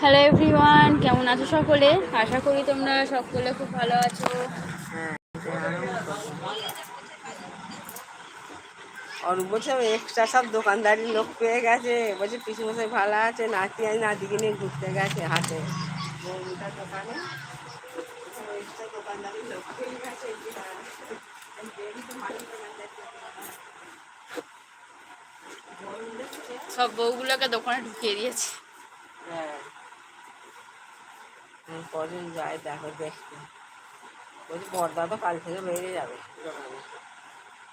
Hello everyone কেমন আছো সকলে? আশা করি তোমরা সকলে খুব ভালো আছো। আর বলছে এক্সট্রা সব দোকানদারি লোক পেয়ে গেছে। বলছে পিছু মশাই ভালো আছে নাতি আজ নাতিকে নিয়ে ঘুরতে গেছে হাতে দোকানে। এক্সট্রা দোকানদারি লোক পেয়ে গেছে যে, হ্যাঁ, দেখি তো মালিক দোকানদারকে সব বউগুলোকে দোকানে ঢুকিয়ে দিয়েছে। হ্যাঁ। কজন যায় দেখো দেখতে। বলছি বর্দা তো কাল থেকে বেরিয়ে যাবে। দোকানে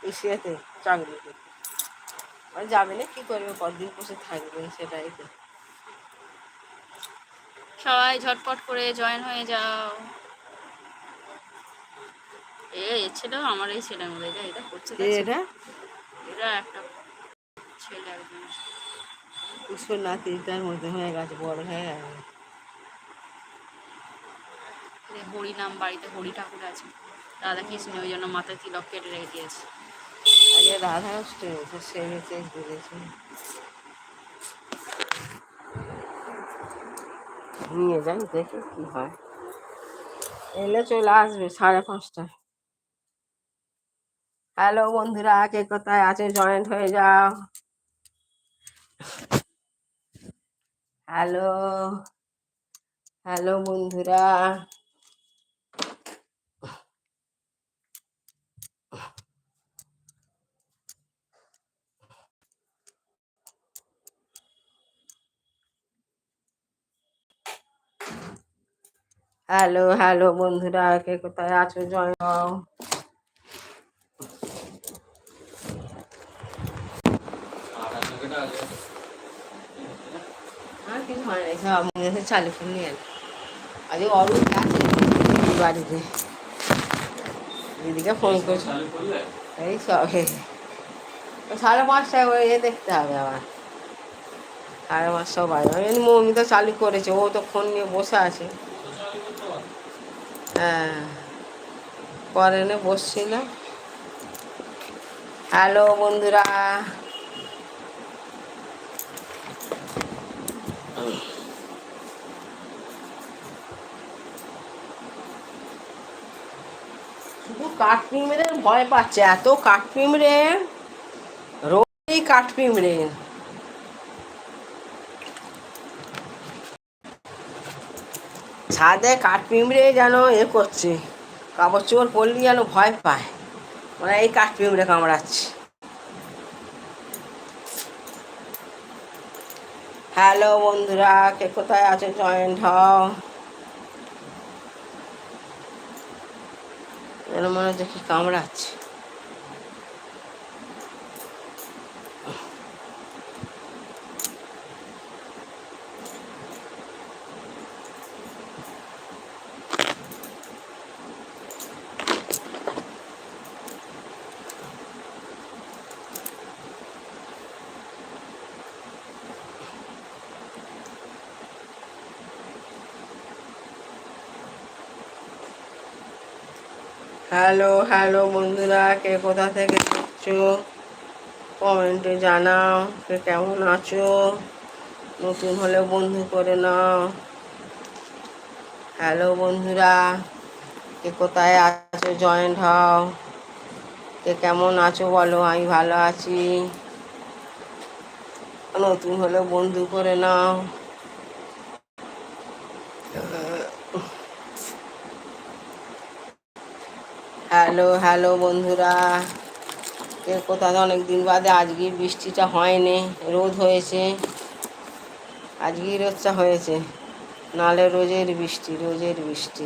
এসিয়াতে চাকরিতে। মানে যাবে না কি করবে কতদিন বসে থাকবে সেটাই তো। সবাই ঝটপট করে জয়েন হয়ে যাও। এ ছেলেও আমার এই ছেলের মধ্যে এটা এটা করছে? এটা? এটা একটা ছেলে একজন। পুষ্পর নাতিটার মধ্যে হয়ে গেছে বড় হয়ে গেছে। হরি নাম বাড়িতে হরি ঠাকুর আছে। রাধা কৃষ্ণ ওই জন্য মাথায় তিলক কেটে রেখে দিয়েছে। আগে রাধা তো সেরেছে ঘুরেছে নিয়ে যাই দেখি কি হয়। এলে চলে আসবে সাড়ে পাঁচটায়। হ্যালো বন্ধুরা কে কোথায় আছে? জয়েন্ট হয়ে যাও। হ্যালো হ্যালো বন্ধুরা। হ্যালো হ্যালো বন্ধুরা কে কোথায় আছো? জয়েন হও আর কিছু হয় নিয়ে আজকে অরূপ বাড়িতে। দিদিকে ফোন করছে। এই সব সাড়ে পাঁচটায় ওই এ দেখতে হবে আবার। সাড়ে পাঁচটাও বাজে। আমি মৌমিতা চালু করেছে, ও তো ফোন নিয়ে বসে আছে। হ্যাঁ পরে নে বসছিল। হ্যালো বন্ধুরা। শুধু কাঠপিমড়ে ভয় পাচ্ছে, এত কাঠপিমড়ে রোজই কাঠপিমড়ে ছাদে কাঠপিমড়ে যেন এ করছে কাপড় চোর পড়লে যেন ভয় পায়। মানে এই কাঠপিমড়ে কামড়াচ্ছে। হ্যালো বন্ধুরা কে কোথায় আছে? জয়েন্ট হও। মনে হচ্ছে কি কামড়াচ্ছে। হ্যালো হ্যালো বন্ধুরা, কে কোথা থেকে দেখছ? কমেন্টে জানাও, কে কেমন আছো? নতুন হলে বন্ধু করে নাও। হ্যালো বন্ধুরা, কে কোথায় আছো? জয়েন্ট হও। কে কেমন আছো বলো, আমি ভালো আছি। নতুন হলে বন্ধু করে নাও। হ্যালো হ্যালো বন্ধুরা। কোথাও অনেক দিন বাদে আজকের বৃষ্টিটা হয়নি, রোদ হয়েছে। আজকের রোদটা হয়েছে নালে রোজের বৃষ্টি রোজের বৃষ্টি।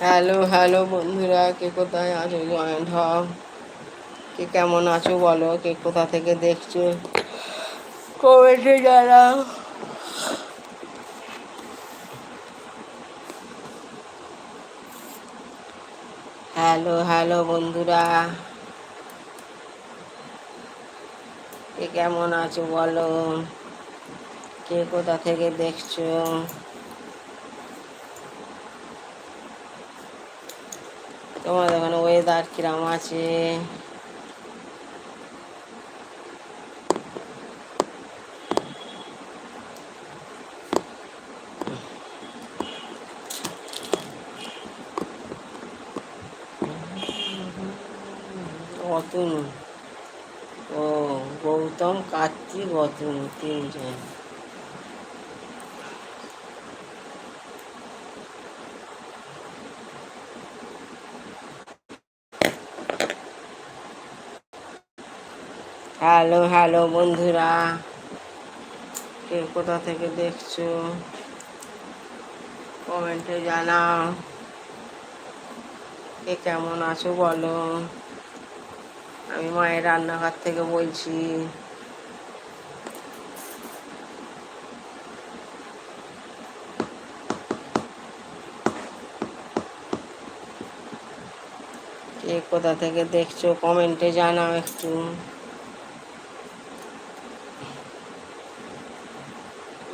হ্যালো হ্যালো বন্ধুরা, কে কোথায় আছো? জয়েন্ট হও। কে কেমন আছো বলো? কে কোথা থেকে দেখছ? কমেন্টে জানাও হ্যালো হ্যালো বন্ধুরা। কে কেমন আছো বলো? কে কোথা থেকে দেখছ? তোমাদের ওখানে ওয়েদার কিরাম আছে? অতনু ও, গৌতম কার্তিক অতনু তিনজন। হ্যালো হ্যালো বন্ধুরা, কে কোথা থেকে দেখছ? কমেন্টে জানাও। কে কেমন আছো বলো? আমি মায়ের রান্নাঘর থেকে বলছি। কে কোথা থেকে দেখছ কমেন্টে জানাও একটু।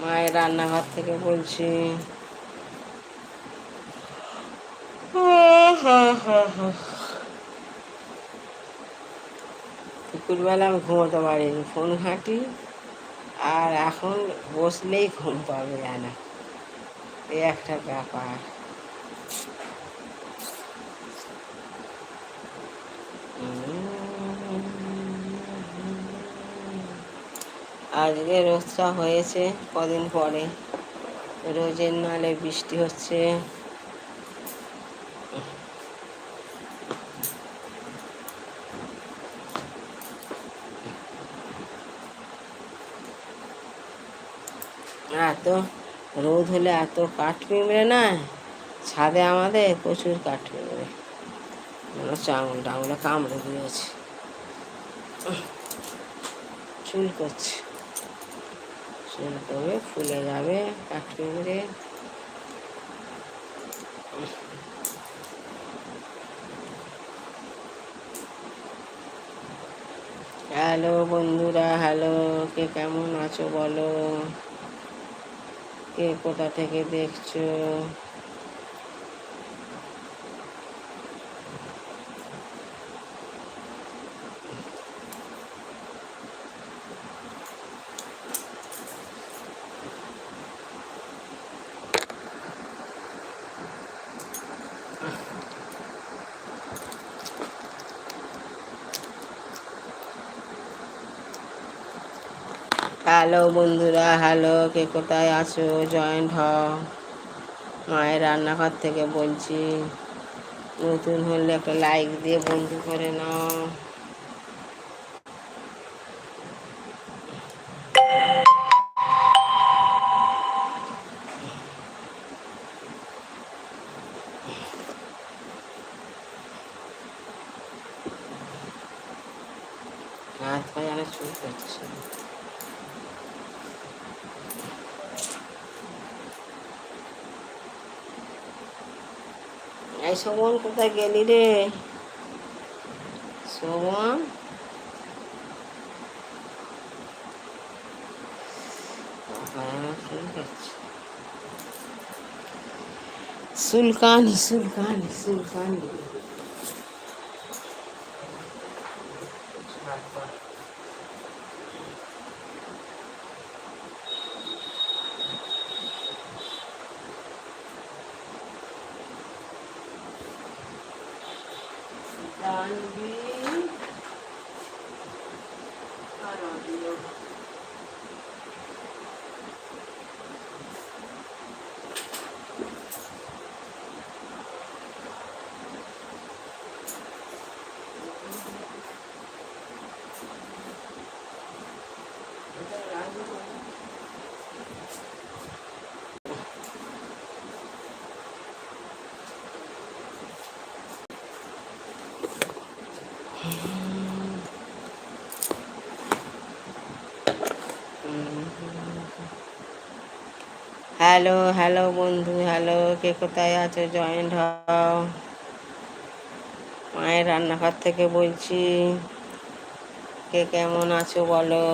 মায়ের রান্নাঘর থেকে বলছি। দুপুরবেলা আমি ঘুমোতে পারিনি, ফোন ঘাঁটি, আর এখন বসলেই ঘুম পাবে জানা। এই একটা ব্যাপার। আজকে রোদটা হয়েছে কদিন পরে। রোজের নালে বৃষ্টি হচ্ছে এত রোদ হলে এত কাঠ পিঁমড়ে না? ছাদে আমাদের প্রচুর কাঠ পিঁমড়ে মনে হচ্ছে আঙুল টাঙুলে কামড়ে দিয়েছে। চুল করছে। চুল করবে ফুলে যাবে, কাঠ পিঁমড়ে হ্যালো বন্ধুরা, হ্যালো, কে কেমন আছো বলো? কে কোথা থেকে দেখছ? হ্যালো বন্ধুরা, হ্যালো, কে কোথায় আছো? জয়েন্ট হ মায়ের রান্নাঘর থেকে বলছি, নতুন হলে একটা লাইক দিয়ে বন্ধু করে নাও হাত পায়ে অনেক চুল করছে এই শোভন কোথায় গেলি রে? শোভন সুলকানি সুলকানি সুলকানি। Danbi. Arabia. হ্যালো হ্যালো বন্ধু, হ্যালো, কে কোথায় আছো? জয়েন্ট হও। মায়ের রান্নাঘর থেকে বলছি, কে কেমন আছো বলো?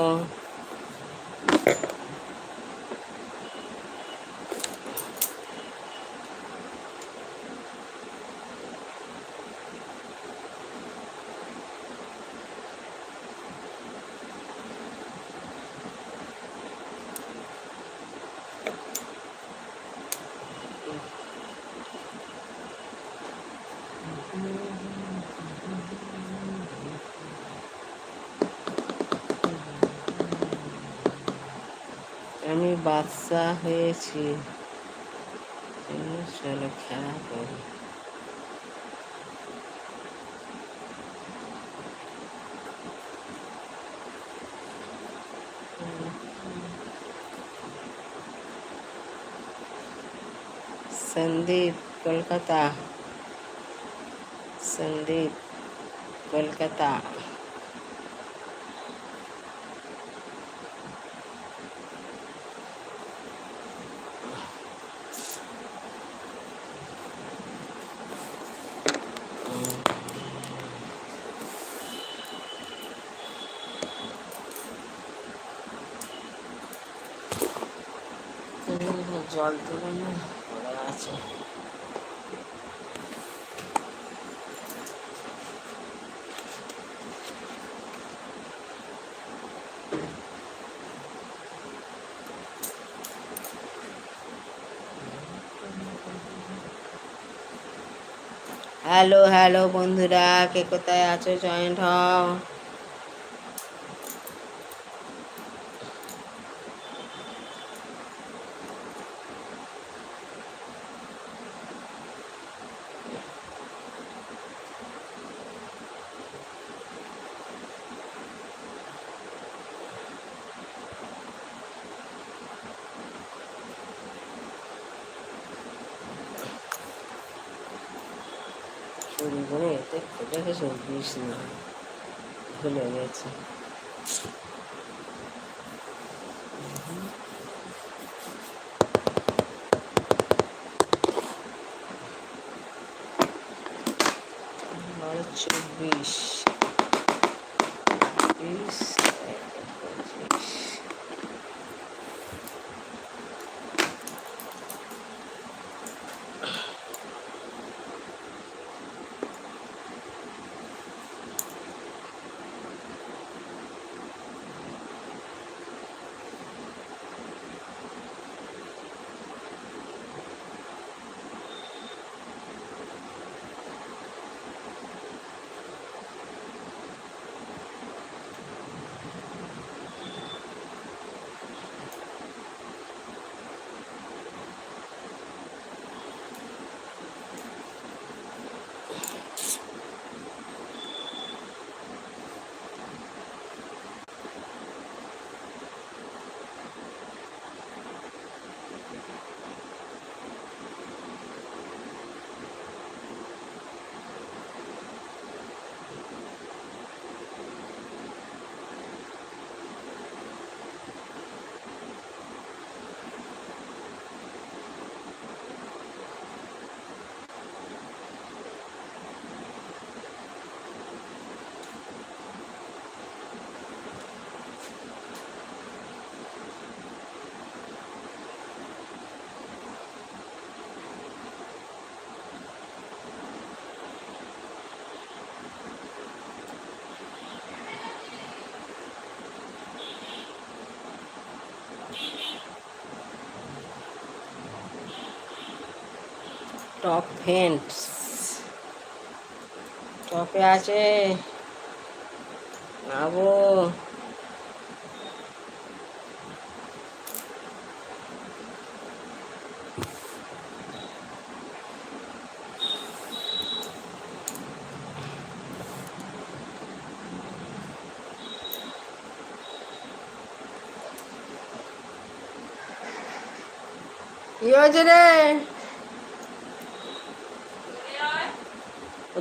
আমি বাচ্চা হয়েছি। জন্য চলো খেলা করি। সন্দীপ কলকাতা। সন্দীপ কলকাতা। জল তুলে আছে। হ্যালো হ্যালো বন্ধুরা কে কোথায় আছো? জয়েন্ট হও চুরি করে দেখে চব্বিশ না ভুলে গেছে বারো চব্বিশ টপ ফেন্টস টপে আছে আবো কি হয়েছে রে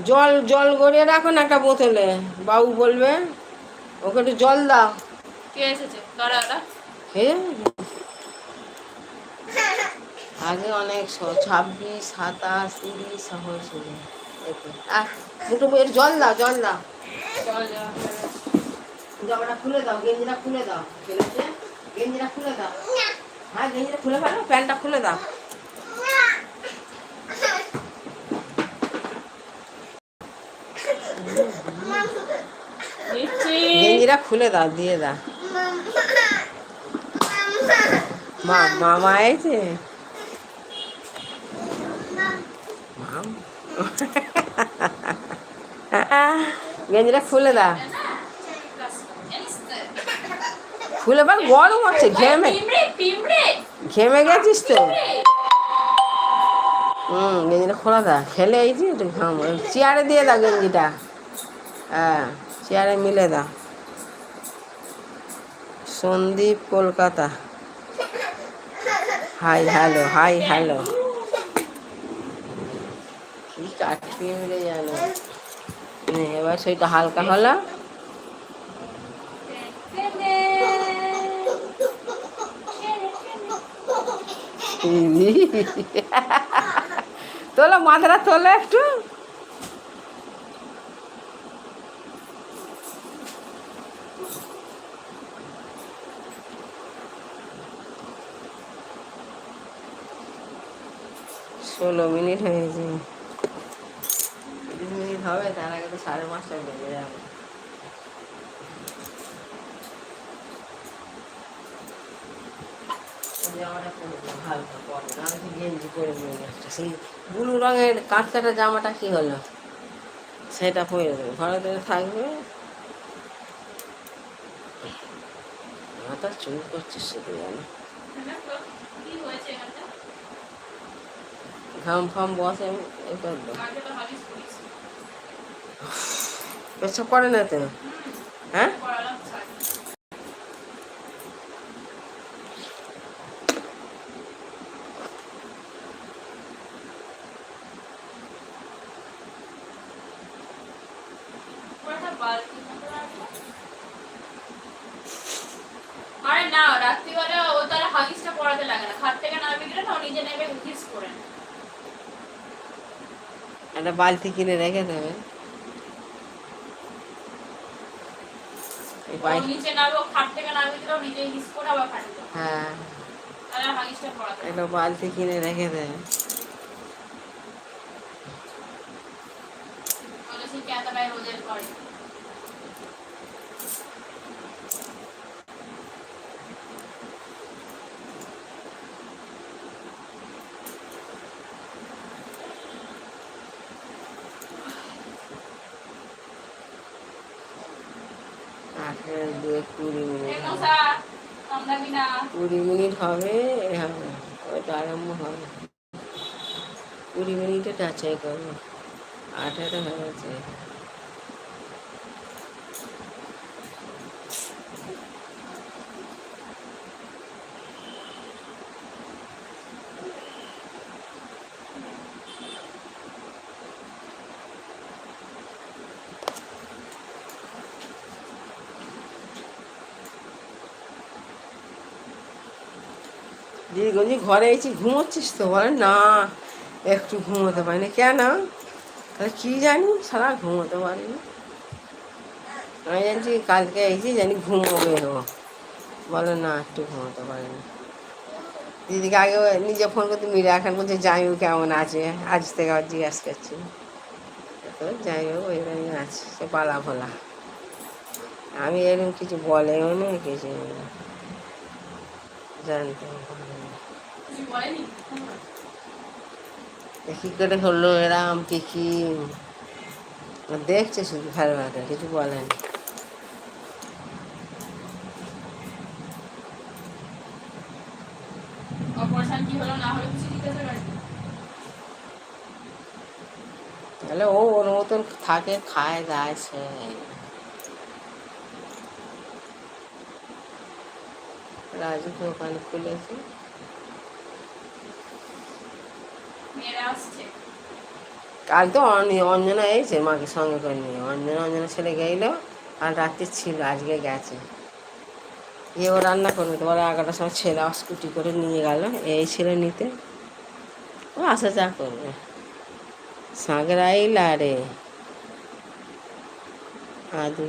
জল জল গড়িয়ে রাখো না একটা বোতলে। বাবু বলবে ওকে একটু জল দাও। কে এসেছে? আগে অনেক ছাব্বিশ সাতাশ তিরিশ এতে। আহ দুটো বইয়ের জল দাও জল দাও। জামাটা খুলে দাও গেঞ্জিটা খুলে দাও। গেঞ্জিটা খুলে দাও। হ্যাঁ গেঞ্জিটা খুলে ফেলো প্যান্টটা খুলে দাও দিচ্ছি গেঞ্জিটা খুলে দাও, দিয়ে দাও। মা, মামা এসে গেঞ্জিটা খুলে দাও। খুলে পার গরম হচ্ছে, ঘেমে। ঘেমে গেছিস তো? হুম, গেঞ্জিটা খোলা দা খেলে এই একটু চেয়ারে দিয়ে দাও গেঞ্জিটা। হ্যাঁ চেয়ারে মিলে দাও। Sandip Kolkata. Hi, hello hi, hello. কি কাটপিয়ে মিলে এবার সেটা হালকা হলো। তোলো মাথাটা তোলো একটু। ষোলো মিনিট হয়েছে তিরিশ মিনিট হবে তার আগে তো সাড়ে পাঁচটা বেজে যাবে। জামাটা পরবো, হালকা পরে গেঞ্জি পরে নিয়ে একটা। সেই ব্লু রঙের কাঁচকাটা জামাটা কি হলো? সেটা পরে দেবে। ঘরে থাকবে। মাথা চুল করছিস শুধু জানো। ঘাম ফাম বসে এ করব। পেছাব করে না তো। হ্যাঁ? বালতি? একটা বালতি কিনে রেখে দেবে এই ও বাইক নিচে নামবে ও খাট থেকে নামে দিলে ও নিজে হিস করে আবার খাটে যাবে হ্যাঁ তারা হাগিসটা পড়াতে লাগে। একটা বালতি কিনে রেখে দেবে বলে সে ক্যাতাটায় রোজের করে কুড়ি মিনিট হবে হবে ওইটা আরম্ভ হবে। কুড়ি মিনিটে যাচাই করব আঠারো হয়ে হয়েছে দিদি গঞ্জি ঘরে এসেছি ঘুমোচ্ছিস তো? বলে, না, একটু ঘুমোতে পারি না কেন? তাহলে কী জানি? সারা ঘুমোতে পারি না আমি জানছি কালকে এসেছি জানি ঘুমোবে ও বলে, না, একটু ঘুমোতে পারি না দিদিকে আগে নিজে ফোন করতে মিলে এখন বলছে জামাইবু কেমন আছে? আজ থেকে আবার জিজ্ঞাসা করছি। তো জামাইবাবু এরকমই আছে। সে পালা ফোলা আমি এরকম কিছু বলেও না, কিছু জানতে পারি না। কিছু বলেনি এ কি করে হলো এরাম কি কি দেখছে শুধু খেলবাটা কিছু বলেনি। তাহলে ও ওর মতন থাকে খায় দায় সে। রাজু দোকান খুলেছে মেয়েরা আসছে কাল তো অঞ্জনা এসেছে মাকে সঙ্গে করে নিয়ে। অঞ্জনা অঞ্জনা ছেলে গেল, আর রাত্রে ছিল, আজকে গেছে। ইয়ে ও রান্না করবে। তো ওরা এগারোটার সময় ছেলে স্কুটি করে নিয়ে গেল এই ছেলে নিতে। ও আসা যা করবে। সাঁকড়াইলা রে। আদু।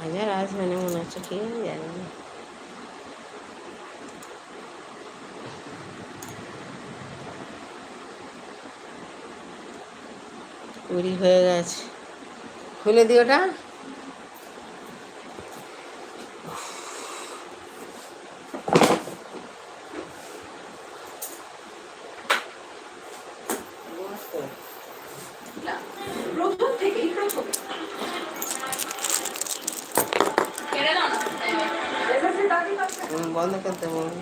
হাজার আসবে না মনে হচ্ছে, কি জানি। না কুড়ি হয়ে গেছে। খুলে দিই ওটা। বন্ধ করতে বলব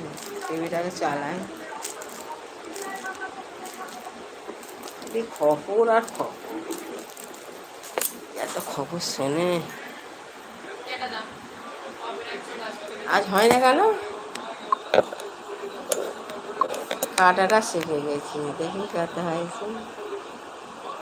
টিভিটাকে চালাই। এই খবর আর খবর খবর শোনে। আজ হয় না কেন? কাটাটা শিখে গেছি। দেখি কাটা হয়েছে।